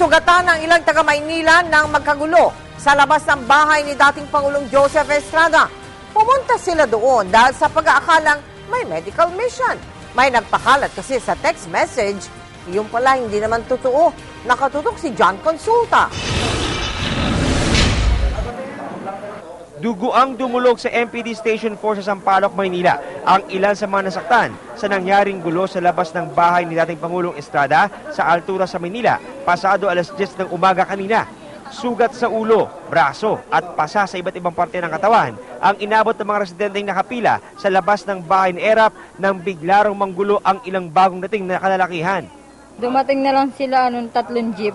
Sugatan ng ilang taga Maynila ng magkagulo sa labas ng bahay ni dating Pangulong Joseph Estrada. Pumunta sila doon dahil sa pag-aakalang may medical mission. May nagpakalat kasi sa text message, yung pala hindi naman totoo. Nakatutok si John Consulta. Dugo ang dumulog sa MPD Station 4 sa Sampaloc, Maynila. Ang ilan sa mga nasaktan sa nangyaring gulo sa labas ng bahay ni dating Pangulong Estrada sa altura sa Maynila pasado alas 10 ng umaga kanina. Sugat sa ulo, braso at pasa sa iba't ibang parte ng katawan ang inabot ng mga residenteng nakapila sa labas ng bahay ni Erap nang biglarong manggulo ang ilang bagong dating na kalalakihan. Dumating na lang sila anong tatlong jeep.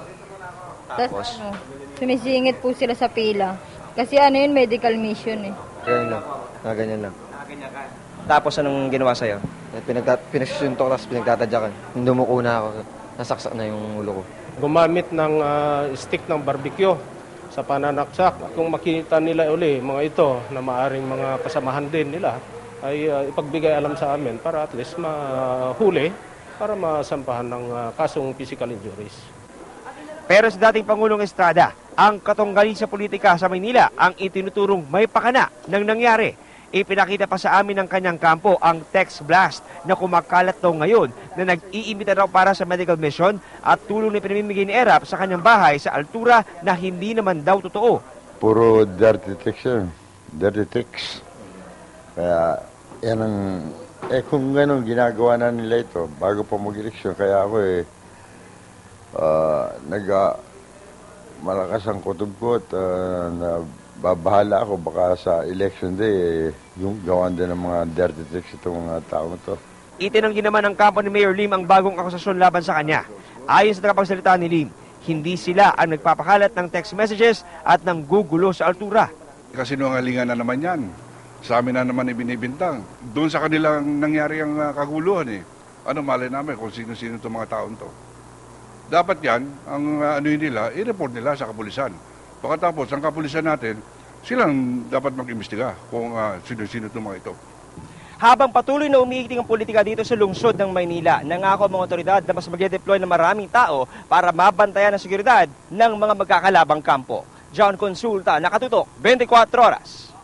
Tapos? Tapos ano, sumisingit po sila sa pila. Kasi ano yun, medical mission eh. Ganyan lang. Ah, ganyan lang. Tapos anong ginawa sa'yo? Pinagta pinagsusuntok tapos pinagtatadyakan. Dumuko na ako. Nasaksak na yung ulo ko. gumamit ng ah, stick ng barbecue sa pananaksak. Kung makita nila uli mga ito na maaring mga kasamahan din nila, ay ah, ipagbigay alam sa amin para at least mahuli para masampahan ng ah, kasong physical injuries. Pero sa dating Pangulong Estrada, ang katunggali sa politika sa Maynila ang itinuturong may pakana ng nangyari. Ipinakita pa sa amin ng kanyang kampo ang text blast na kumakalat daw ngayon na nag-iimbita raw para sa medical mission at tulong na pinamimigay ni Erap sa kanyang bahay sa altura na hindi naman daw totoo. puro dirty tricks yun. Dirty tricks. Kaya, yan ang, eh kung ganun ginagawa na nila ito, bago pa mag-eleksyon, kaya ako eh, ah, nag, ah, malakas ang kutob ko at ah, na babahala ako baka sa election day, eh, yung gawan din ng mga dirty tricks itong mga taong to. Itinanggi naman ng kampo ni Mayor Lim ang bagong akusasyon laban sa kanya. Ayon sa tagapagsalita ni Lim, hindi sila ang nagpapakalat ng text messages at ng gugulo sa altura. Kasinungalingan na naman yan. Sa amin na naman ibinibintang. Doon sa kanilang nangyari ang ah, kaguluhan eh. Ano malay namin kung sino-sino itong mga taon to. Dapat yan, ang ah, ano yun nila, i-report nila sa kapulisan. Pagkatapos, ang kapulisan natin, silang dapat mag-imbestiga kung ah, sino-sino itong mga ito. Habang patuloy na umiiting ang politika dito sa lungsod ng Maynila, nangako ang mga otoridad na mas mag-deploy ng maraming tao para mabantayan ang seguridad ng mga magkakalabang kampo. John Consulta, nakatutok, 24 oras.